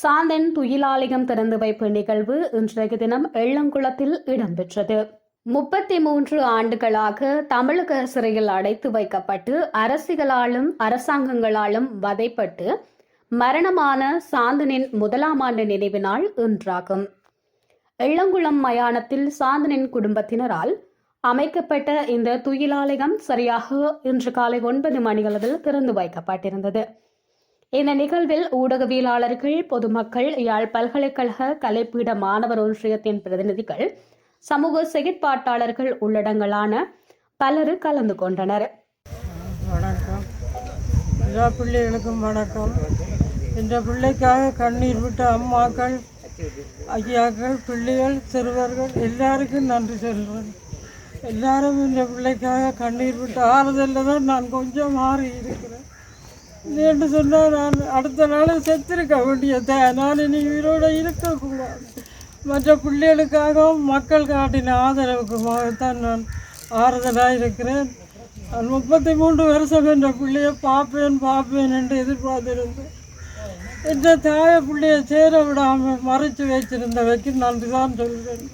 சாந்தன் துயிலாலயம் திறந்து வைப்பு நிகழ்வு இன்றைய தினம் எள்ளங்குளத்தில் இடம்பெற்றது. முப்பத்தி மூன்று ஆண்டுகளாக தமிழக சிறையில் அடைத்து வைக்கப்பட்டு அரசியலாலும் அரசாங்கங்களாலும் வதைப்பட்டு மரணமான சாந்தனின் முதலாம் ஆண்டு நினைவு நாள் இன்றாகும். எள்ளங்குளம் மயானத்தில் சாந்தனின் குடும்பத்தினரால் அமைக்கப்பட்ட இந்த துயிலாலயம் சரியாக இன்று காலை ஒன்பது மணியளவில் திறந்து வைக்கப்பட்டிருந்தது. இந்த நிகழ்வில் ஊடகவியலாளர்கள் பொதுமக்கள் யாழ் பல்கலைக்கழக கலைப்பீட மாணவர் ஒன்றியத்தின் பிரதிநிதிகள் சமூக செயற்பாட்டாளர்கள் உள்ளடங்கலான பலர் கலந்து கொண்டனர். வணக்கம். எல்லா பிள்ளைகளுக்கும் வணக்கம். இந்த பிள்ளைக்காக கண்ணீர் விட்ட அம்மாக்கள் ஐயாக்கள் பிள்ளைகள் சிறுவர்கள் எல்லாருக்கும் நன்றி சொல்கிறேன் எல்லாரும் இந்த பிள்ளைக்காக கண்ணீர் விட்டு ஆறுதலில் தான் நான் கொஞ்சம் மாறி இருக்கிறேன் என்று சொன்னால் நான் அடுத்த நாள் செத்திருக்க வேண்டியதான் நான் இனி உயிரோடு இருக்கக்கூடாது. மற்ற பிள்ளைகளுக்காகவும் மக்கள் காட்டின ஆதரவுக்குமாகத்தான் நான் ஆறுதலாக இருக்கிறேன் நான் முப்பத்தி மூன்று வருஷம் என்ற பிள்ளையை பார்ப்பேன் பார்ப்பேன் என்று எதிர்பார்த்திருந்தேன் என்ற தாய பிள்ளையை சேர விடாமல் மறைச்சு வச்சிருந்தவைக்கு நன்றி தான் சொல்கிறேன்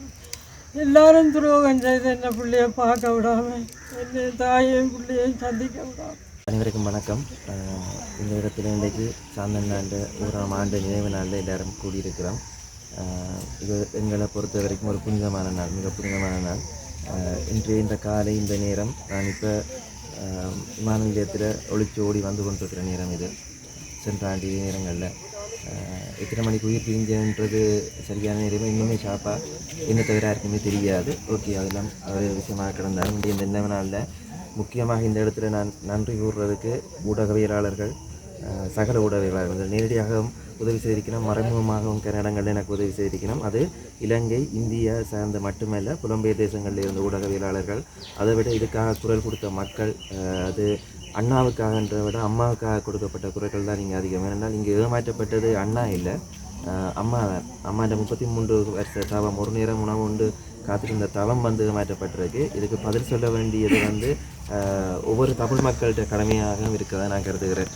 எல்லாரும் துரோகம் செய்து என்ன பிள்ளையை பார்க்க விடாமல் என்னை தாயையும் பிள்ளையையும் சந்திக்க விடாமல். அனைவருக்கும் வணக்கம். இந்த இடத்துல இன்றைக்கு சாந்தன் ஆண்டு ஓராம் ஆண்டு நினைவு நாளில் எல்லாரும் கூடியிருக்கிறோம். இது எங்களை பொறுத்த வரைக்கும் ஒரு புனிதமான நாள் மிக புனிதமான நாள். இன்று இந்த காலை இந்த நேரம் நான் இப்போ விமான நிலையத்தில் ஒளிச்சு ஓடி வந்து கொண்டிருக்கிற நேரம் இது. சென்ற ஆண்டு நேரங்களில். எத்தனை மணிக்கு உயிர் பிரிஞ்சன்றது சரியான நேரமே இன்னுமே ஷாப்பாக என்ன தவிர யாருக்குமே தெரியாது. ஓகே அதெல்லாம் ஒரு விஷயமாக கிடந்தாலும் இந்த நினைவு நாளில் முக்கியமாக இந்த இடத்துல நான் நன்றி கூறுறதுக்கு ஊடகவியலாளர்கள் சகல ஊடகவியலாளர்கள் நேரடியாகவும் உதவி செய்திருக்கணும் மறைமுகமாகவும் சில இடங்களில் எனக்கு உதவி செய்திருக்கணும். அது இலங்கை இந்தியா சார்ந்த மட்டுமல்ல புலம்பெயர் தேசங்களில் இருந்த ஊடகவியலாளர்கள் அதை விட இதுக்காக குரல் கொடுத்த மக்கள் அது அண்ணாவுக்காகன்றதை விட அம்மாவுக்காக கொடுக்கப்பட்ட குரல்கள் தான் இங்கே அதிகம். ஏனென்றால் இங்கே ஏமாற்றப்பட்டது அண்ணா இல்லை அம்மா தான். அம்மாண்ட முப்பத்தி மூன்று வருஷ தாவம் ஒரு நேரம் உணவு உண்டு காத்திருந்த தவம் வந்து மாற்றப்பட்டிருக்கு. இதுக்கு பதில் சொல்ல வேண்டியது வந்து ஒவ்வொரு தமிழ் மக்கள்கிட்ட கடமையாகவும் இருக்கதான் நான் கருதுகிறேன்.